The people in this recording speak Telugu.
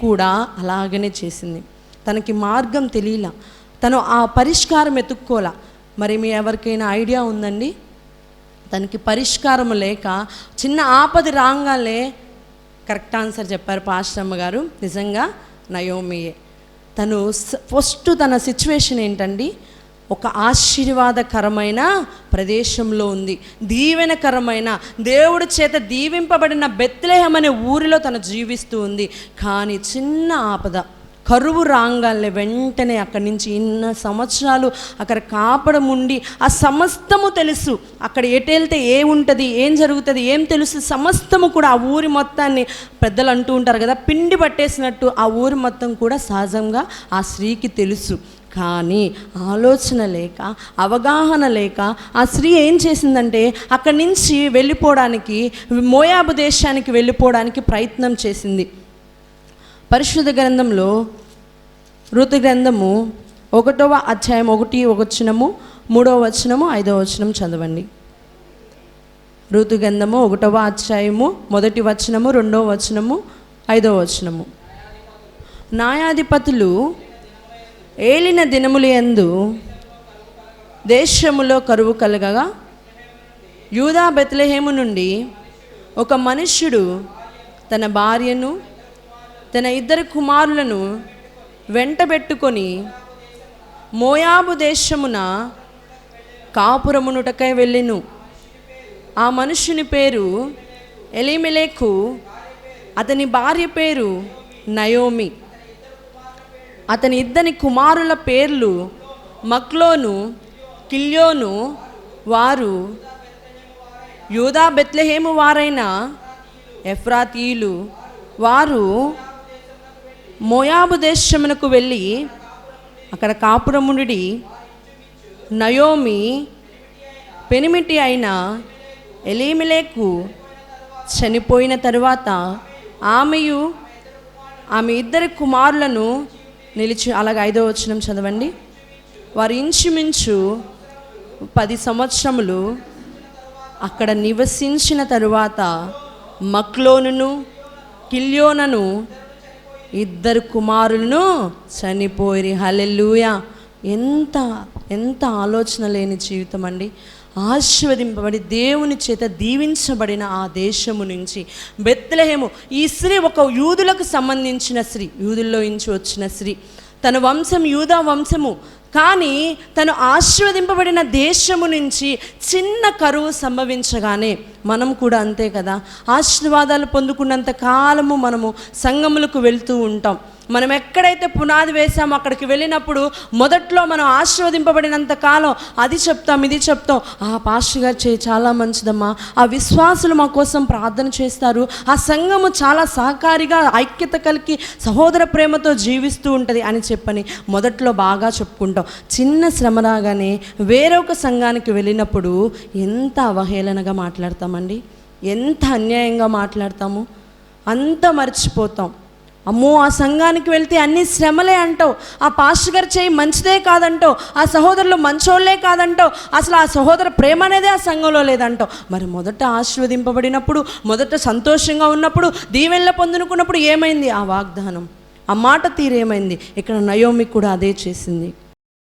కూడా అలాగనే చేసింది. తనకి మార్గం తెలియలా. తను ఆ పరిష్కారం ఎతుక్కోలా. మరి మీ ఎవరికైనా ఐడియా ఉందండి? తనకి పరిష్కారం లేక చిన్న ఆపది రాగానే కరెక్ట్ ఆన్సర్ చెప్పారు పాశ్రమ్మ గారు. నిజంగా నయోమియే. తను ఫస్ట్ తన సిచ్యువేషన్ ఏంటండి? ఒక ఆశీర్వాదకరమైన ప్రదేశంలో ఉంది. దీవెనకరమైన దేవుడి చేత దీవింపబడిన బెత్లెహం అనే ఊరిలో తను జీవిస్తూ ఉంది. కానీ చిన్న ఆపద కరువు రాగాలే వెంటనే అక్కడి నుంచి ఇన్న సంవత్సరాలు అక్కడ కాపడం ఉండి ఆ సమస్తము తెలుసు. అక్కడ ఎటు వెళ్తే ఏ ఉంటుంది ఏం జరుగుతుంది ఏం తెలుసు సమస్తము కూడా ఆ ఊరి మొత్తాన్ని పెద్దలు అంటూ ఉంటారు కదా పిండి పట్టేసినట్టు ఆ ఊరి మొత్తం కూడా సహజంగా ఆ స్త్రీకి తెలుసు. కానీ ఆలోచన లేక అవగాహన లేక ఆ స్త్రీ ఏం చేసిందంటే అక్కడి నుంచి వెళ్ళిపోవడానికి మోయాబు దేశానికి వెళ్ళిపోవడానికి ప్రయత్నం చేసింది. పరిశుద్ధ గ్రంథంలో ఋతు గ్రంథము ఒకటవ అధ్యాయం ఒకటి వచనము మూడవ వచనము ఐదవ వచనం చదవండి. ఋతు గ్రంథము ఒకటవ అధ్యాయము మొదటి వచనము రెండవ వచనము ఐదవ వచనము. న్యాయాధిపతులు ఏలిన దినములు యందు దేశములో కరువు కలగగా యూదా బెత్లహేము నుండి ఒక మనుష్యుడు తన భార్యను తన ఇద్దరు కుమారులను వెంటబెట్టుకొని మోయాబు దేశమున కాపురమునుటకై వెళ్ళెను. ఆ మనుష్యుని పేరు ఎలిమెలేకు అతని భార్య పేరు నయోమి. అతని ఇద్దరి కుమారుల పేర్లు మక్లోను కిల్యోను వారు యూదా బెత్లెహేము వారైన ఎఫ్రాతీయులు. వారు మోయాబు దేశమునకు వెళ్ళి అక్కడ కాపురమునుడి నయోమి పెనిమిటి అయిన ఎలీమిలేకు చనిపోయిన తరువాత ఆమెయు ఆమె ఇద్దరి కుమారులను నిలిచి అలాగే ఐదో వచనం చదవండి. వారు ఇంచుమించు పది సంవత్సరములు అక్కడ నివసించిన తరువాత మక్లోనును కిల్యోనను ఇద్దరు కుమారులను చనిపోయి హలెల్లుయా! ఎంత ఎంత ఆలోచన లేని జీవితం అండి. ఆశీర్వదింపబడి దేవుని చేత దీవించబడిన ఆ దేశము నుంచి. బెత్లహేము ఈ స్త్రీ ఒక యూదులకు సంబంధించిన స్త్రీ యూదుల్లో నుంచి వచ్చిన స్త్రీ. తన వంశం యూదా వంశము. కానీ తను ఆశీర్వదింపబడిన దేశము నుంచి చిన్న కరువు సంభవించగానే మనం కూడా అంతే కదా. ఆశీర్వాదాలు పొందుకున్నంత కాలము మనము సంఘములకు వెళ్తూ ఉంటాం. మనం ఎక్కడైతే పునాది వేసామో అక్కడికి వెళ్ళినప్పుడు మొదట్లో మనం ఆశీర్వదింపబడినంత కాలం అది చెప్తాం ఇది చెప్తాం. ఆ పాస్టర్ గారు చేయి చాలా మంచిదమ్మా. ఆ విశ్వాసులు మా కోసం ప్రార్థన చేస్తారు. ఆ సంఘము చాలా సహకారిగా ఐక్యత కలిగి సహోదర ప్రేమతో జీవిస్తూ ఉంటుంది అని చెప్పని మొదట్లో బాగా చెప్పుకుంటాం. చిన్న శ్రమ రాగానే వేరొక సంఘానికి వెళ్ళినప్పుడు ఎంత అవహేళనగా మాట్లాడతాం. మాట్లాడతామండి ఎంత అన్యాయంగా మాట్లాడతాము. అంత మర్చిపోతాం. అమ్మో ఆ సంఘానికి వెళ్తే అన్ని శ్రమలే అంటావు. ఆ పాస్టర్ గారు చేయి మంచిదే కాదంటావు. ఆ సహోదరులు మంచోళ్ళే కాదంటావు. అసలు ఆ సహోదర ప్రేమ అనేది ఆ సంఘంలో లేదంటావు. మరి మొదట ఆశీర్వదింపబడినప్పుడు మొదట సంతోషంగా ఉన్నప్పుడు దీవెళ్ళ పొందునుకున్నప్పుడు ఏమైంది? ఆ వాగ్దానం. ఆ మాట తీరేమైంది? ఇక్కడ నయోమి కూడా అదే చేసింది.